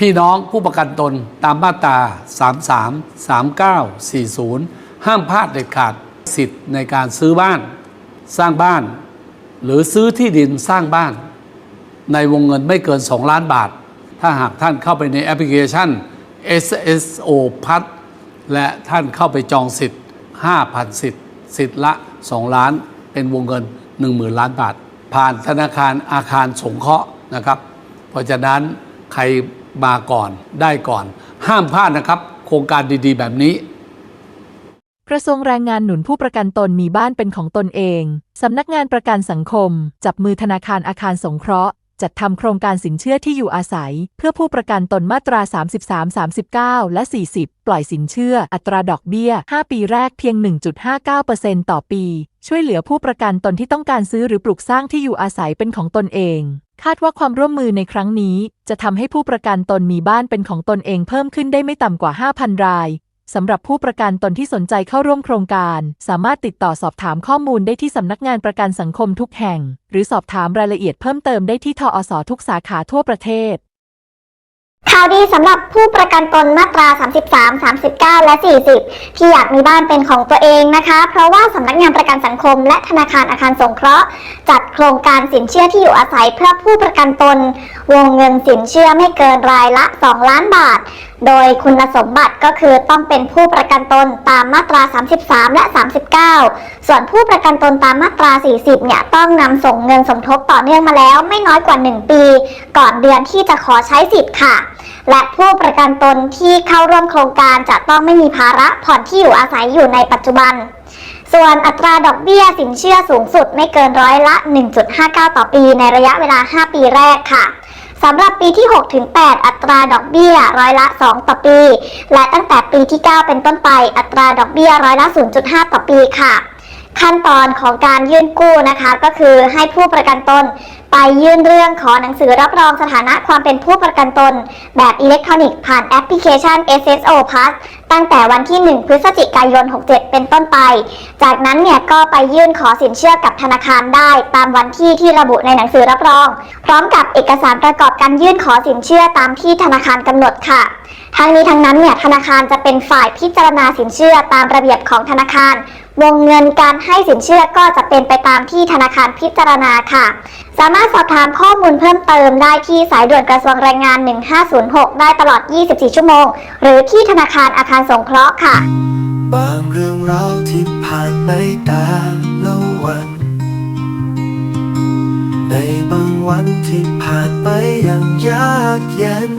พี่น้องผู้ประกันตนตามมาตรา 33 39 40 ห้ามพลาดเด็ดขาดสิทธิ์ในการซื้อบ้าน สร้างบ้าน หรือซื้อที่ดินสร้างบ้าน ในวงเงินไม่เกิน 2 ล้านบาท ถ้าหากท่านเข้าไปในแอปพลิเคชัน SSO พัดและท่านเข้าไปจองสิทธิ์ 5,000 สิทธิ์ สิทธิ์ละ 2 ล้าน เป็นวงเงิน 10,000 ล้านบาท ผ่านธนาคารอาคารสงเคราะห์นะครับ เพราะฉะนั้นใคร มาก่อนได้ก่อน ห้ามพลาดนะครับ โครงการดีๆ แบบนี้ กระทรวงแรงงานหนุนผู้ประกันตนมีบ้านเป็นของตนเอง สำนักงานประกันสังคม จับมือธนาคารอาคารสงเคราะห์ จัดทำโครงการสินเชื่อที่อยู่อาศัย เพื่อผู้ประกันตนมาตรา 33 39 และ 40 ปล่อยสินเชื่อ อัตราดอกเบี้ย 5 ปีแรกเพียง 1.59%ต่อปี ช่วยเหลือผู้ประกันตนที่ต้องการซื้อหรือปลูกสร้างที่อยู่อาศัยเป็นของตนเอง คาดว่าความร่วมมือในครั้งนี้ จะทำให้ผู้ประกันตนมีบ้านเป็นของตนเองเพิ่มขึ้นได้ไม่ต่ำกว่า 5,000 ราย สำหรับผู้ประกันตนที่สนใจเข้าร่วมโครงการ สามารถติดต่อสอบถามข้อมูลได้ที่สำนักงานประกันสังคมทุกแห่ง หรือสอบถามรายละเอียดเพิ่มเติมได้ที่ทอสทุกสาขาทั่วประเทศ ข่าวดีสำหรับผู้ประกันตนมาตรา 33 39 และ 40 ที่อยากมีบ้านเป็นของตัวเองนะคะ เพราะว่าสำนักงานประกันสังคม และธนาคารอาคารสงเคราะห์ จัดโครงการสินเชื่อที่อยู่อาศัยเพื่อผู้ประกันตน วงเงินสินเชื่อไม่เกินรายละ 2 ล้านบาทโดยคุณสมบัติก็คือต้องเป็นผู้ประกันตนตามมาตรา 33 และ 39 ส่วนผู้ประกันตนตามมาตรา 40 เนี่ยต้องนำส่งเงินสมทบต่อเนื่องมาแล้วไม่น้อยกว่า 1 ปี ก่อนเดือนที่จะขอใช้สิทธิ์ค่ะ และผู้ประกันตนที่เข้าร่วมโครงการจะต้องไม่มีภาระผ่อนที่อยู่อาศัยอยู่ในปัจจุบัน ส่วนอัตราดอกเบี้ยสินเชื่อสูงสุดไม่เกินร้อยละ 1.59 ต่อปีในระยะเวลา 5 ปีแรกค่ะ สำหรับปีที่ 6 ถึง 8 อัตราดอกเบี้ยร้อยละ 2 ต่อปี และตั้งแต่ปีที่ 9 เป็นต้นไปอัตราดอกเบี้ยร้อยละ 0.5 ต่อปีค่ะ ขั้นตอนของการยื่นกู้นะคะ ก็คือให้ผู้ประกันตนไปยื่นเรื่องขอหนังสือรับรองสถานะความเป็นผู้ประกันตน แบบอิเล็กทรอนิกส์ผ่านแอปพลิเคชัน SSO Plus ตั้งแต่วันที่ 1 พฤศจิกายน 67 เป็นต้นไป จากนั้นเนี่ยก็ไปยื่นขอสินเชื่อกับธนาคารได้ตามวันที่ที่ระบุในหนังสือรับรอง พร้อมกับเอกสารประกอบการยื่นขอสินเชื่อตามที่ธนาคารกำหนดค่ะทั้งนี้ทั้งนั้นเนี่ยธนาคารจะเป็นฝ่ายพิจารณาสินเชื่อตามระเบียบของธนาคาร วงเงินการให้สินเชื่อก็จะเป็นไปตามที่ธนาคารพิจารณาค่ะ สามารถสอบถามข้อมูลเพิ่มเติมได้ที่สายด่วนกระทรวงแรงงาน 1506 ได้ตลอด 24 ชั่วโมง หรือที่ธนาคารอาคารสงเคราะห์ค่ะ บางเรื่องราวที่ผ่านไปแต่ละวัน ในบางวันที่ผ่านไปอย่างยากเย็น